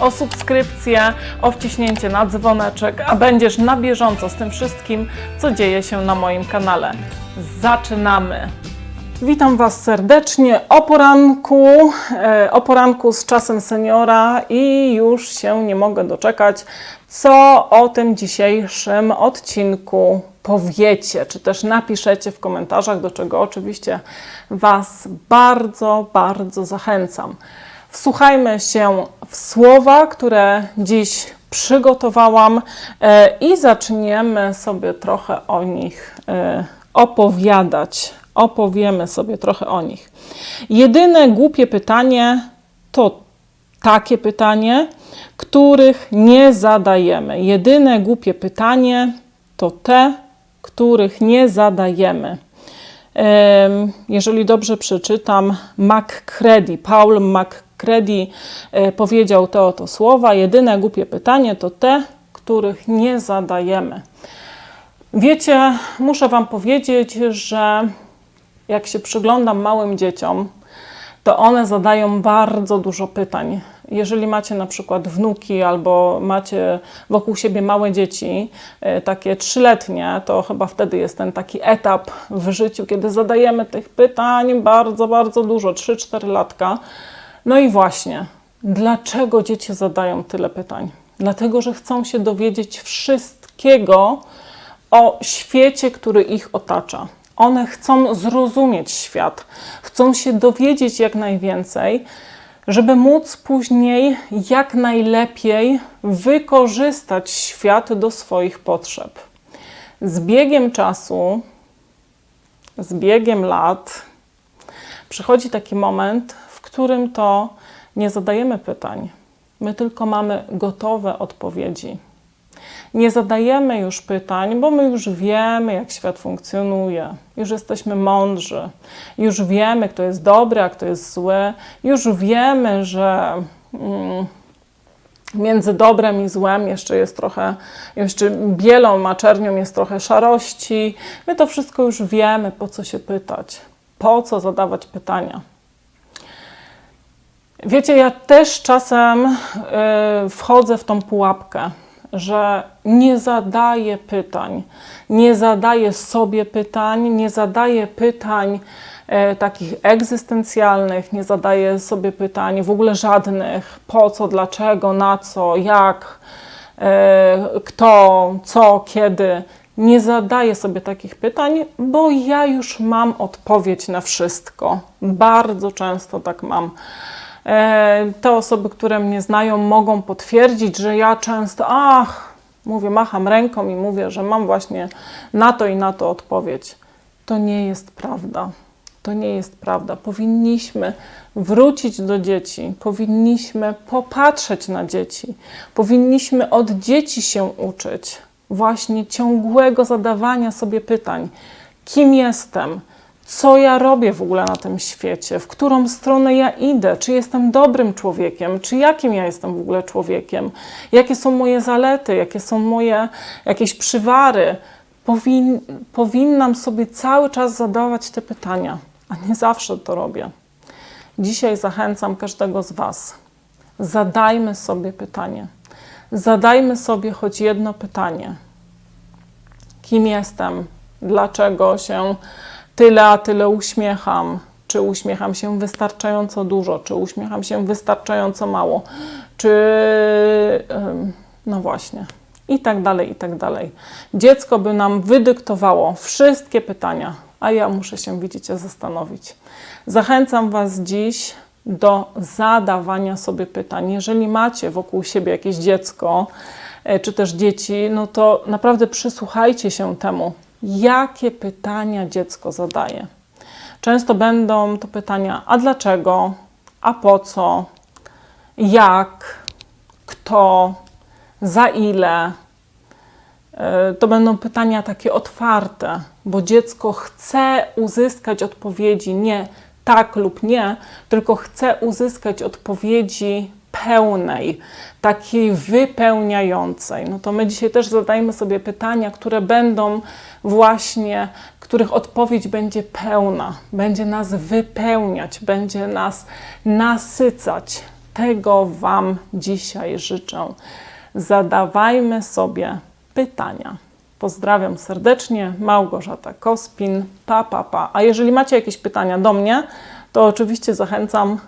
o subskrypcję, o wciśnięcie na dzwoneczek, a będziesz na bieżąco z tym wszystkim, co dzieje się na moim kanale. Zaczynamy! Witam Was serdecznie o poranku, e, o poranku z czasem seniora i już się nie mogę doczekać, co o tym dzisiejszym odcinku powiecie, czy też napiszecie w komentarzach, do czego oczywiście Was bardzo, bardzo zachęcam. Wsłuchajmy się w słowa, które dziś przygotowałam e, i zaczniemy sobie trochę o nich e, opowiadać. Opowiemy sobie trochę o nich. Jedyne głupie pytanie to takie pytanie, których nie zadajemy. Jedyne głupie pytanie to te, których nie zadajemy. Em, Jeżeli dobrze przeczytam, McCready, Paul McCready e, powiedział te oto słowa: Jedyne głupie pytanie to te, których nie zadajemy. Wiecie, muszę Wam powiedzieć, że jak się przyglądam małym dzieciom, to one zadają bardzo dużo pytań. Jeżeli macie na przykład wnuki albo macie wokół siebie małe dzieci, e, takie trzyletnie, to chyba wtedy jest ten taki etap w życiu, kiedy zadajemy tych pytań bardzo, bardzo dużo, 3-4 latka. No i właśnie, dlaczego dzieci zadają tyle pytań? Dlatego, że chcą się dowiedzieć wszystkiego o świecie, który ich otacza. One chcą zrozumieć świat, chcą się dowiedzieć jak najwięcej, żeby móc później jak najlepiej wykorzystać świat do swoich potrzeb. Z biegiem czasu, z biegiem lat, przychodzi taki moment, którym to nie zadajemy pytań, my tylko mamy gotowe odpowiedzi. Nie zadajemy już pytań, bo my już wiemy, jak świat funkcjonuje. Już jesteśmy mądrzy. Już wiemy, kto jest dobry, a kto jest zły. Już wiemy, że mm, między dobrem i złem jeszcze jest trochę, jeszcze bielą a czernią jest trochę szarości. My to wszystko już wiemy, po co się pytać, po co zadawać pytania. Wiecie, ja też czasem y, wchodzę w tą pułapkę, że nie zadaję pytań, nie zadaję sobie pytań, nie zadaję pytań e, takich egzystencjalnych, nie zadaję sobie pytań w ogóle żadnych po co, dlaczego, na co, jak, e, kto, co, kiedy. Nie zadaję sobie takich pytań, bo ja już mam odpowiedź na wszystko. Bardzo często tak mam. E, Te osoby, które mnie znają, mogą potwierdzić, że ja często, ach, mówię, macham ręką i mówię, że mam właśnie na to i na to odpowiedź. To nie jest prawda. To nie jest prawda. Powinniśmy wrócić do dzieci, powinniśmy popatrzeć na dzieci, powinniśmy od dzieci się uczyć właśnie ciągłego zadawania sobie pytań: kim jestem? Co ja robię w ogóle na tym świecie, w którą stronę ja idę, czy jestem dobrym człowiekiem, czy jakim ja jestem w ogóle człowiekiem, jakie są moje zalety, jakie są moje jakieś przywary. Powin, powinnam sobie cały czas zadawać te pytania, a nie zawsze to robię. Dzisiaj zachęcam każdego z Was. Zadajmy sobie pytanie. Zadajmy sobie choć jedno pytanie. Kim jestem? Dlaczego się tyle a tyle uśmiecham, czy uśmiecham się wystarczająco dużo, czy uśmiecham się wystarczająco mało, czy no właśnie, i tak dalej, i tak dalej. Dziecko by nam wydyktowało wszystkie pytania, a ja muszę się, widzicie, zastanowić. Zachęcam Was dziś do zadawania sobie pytań. Jeżeli macie wokół siebie jakieś dziecko, e, czy też dzieci, no to naprawdę przysłuchajcie się temu, jakie pytania dziecko zadaje. Często będą to pytania: a dlaczego, a po co, jak, kto, za ile. E, To będą pytania takie otwarte, bo dziecko chce uzyskać odpowiedzi nie tak lub nie, tylko chce uzyskać odpowiedzi pełnej, takiej wypełniającej. No to my dzisiaj też zadajmy sobie pytania, które będą właśnie, których odpowiedź będzie pełna, będzie nas wypełniać, będzie nas nasycać. Tego Wam dzisiaj życzę. Zadawajmy sobie pytania. Pozdrawiam serdecznie, Małgorzata Kospin, pa, pa, pa. A jeżeli macie jakieś pytania do mnie, to oczywiście zachęcam,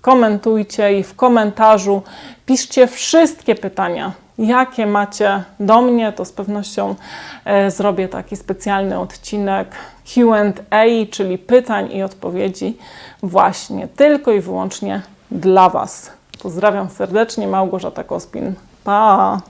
komentujcie i w komentarzu piszcie wszystkie pytania, jakie macie do mnie, to z pewnością e, zrobię taki specjalny odcinek Q&A, czyli pytań i odpowiedzi właśnie tylko i wyłącznie dla Was. Pozdrawiam serdecznie, Małgorzata Kospin. Pa!